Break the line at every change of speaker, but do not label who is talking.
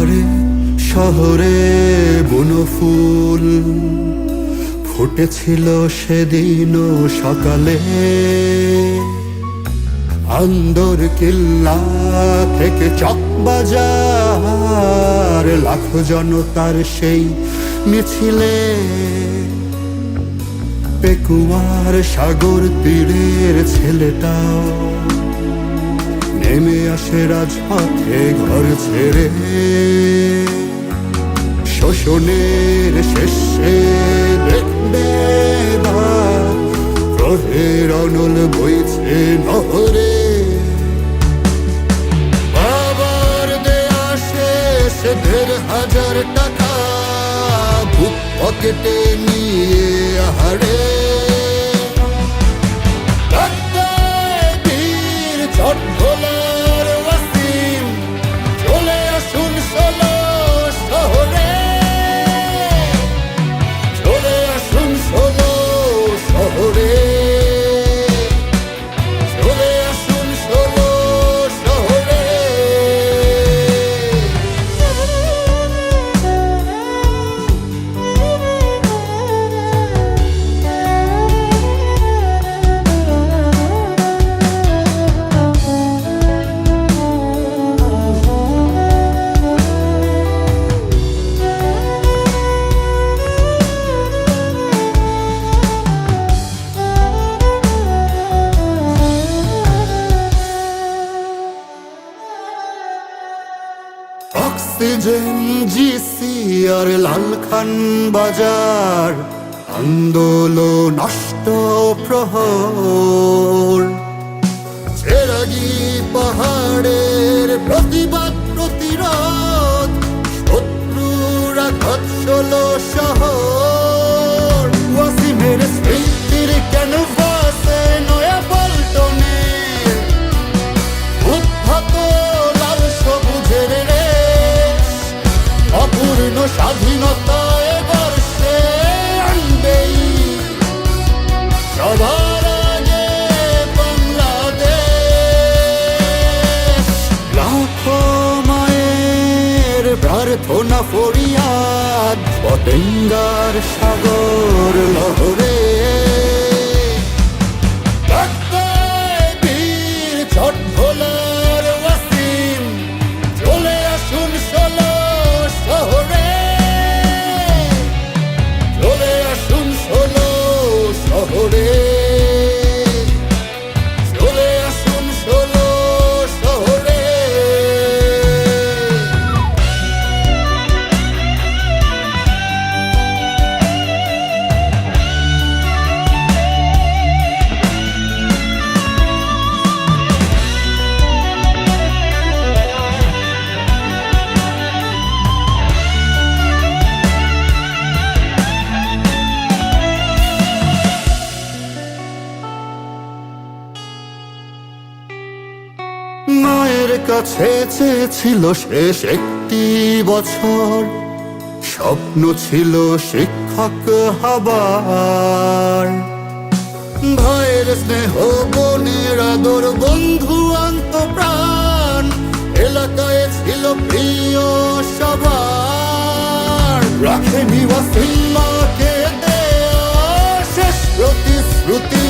পাহাড়ে, শহরে বনফুল ফুটেছিল সেদিন সকালে। আন্দর কিল্লা থেকে চকবাজার লাখো জনতার সেই মিছিলে। পেকুয়ার সাগর তীরের ছেলেটাও আসে রাজপথে ঘর ছেড়ে। শোষণের শেষে দেখবে প্রহের অনল বইছে নহরে। বাবার দেয়া শেষ দেড় হাজার টাকা পকেটে নিয়ে আহারে বীর অক্সিজেন জিসি আর লালখান বাজার আন্দোলন নষ্ট প্রহর। পাহাড়ের প্রার্থনা ফরিয়াদ পতেঙ্গার সাগর লহরে। মায়ের কাছে চেয়েছিল শেষ একটি বছর। স্বপ্ন ছিল শিক্ষক হবার। ভাইয়ের স্নেহ বোনের আদর, বন্ধু আন্ত প্রাণ এলাকায় ছিল প্রিয় সবার। রাখেনি ওয়াসিমাকে দেয়া শেষ প্রতিশ্রুতি।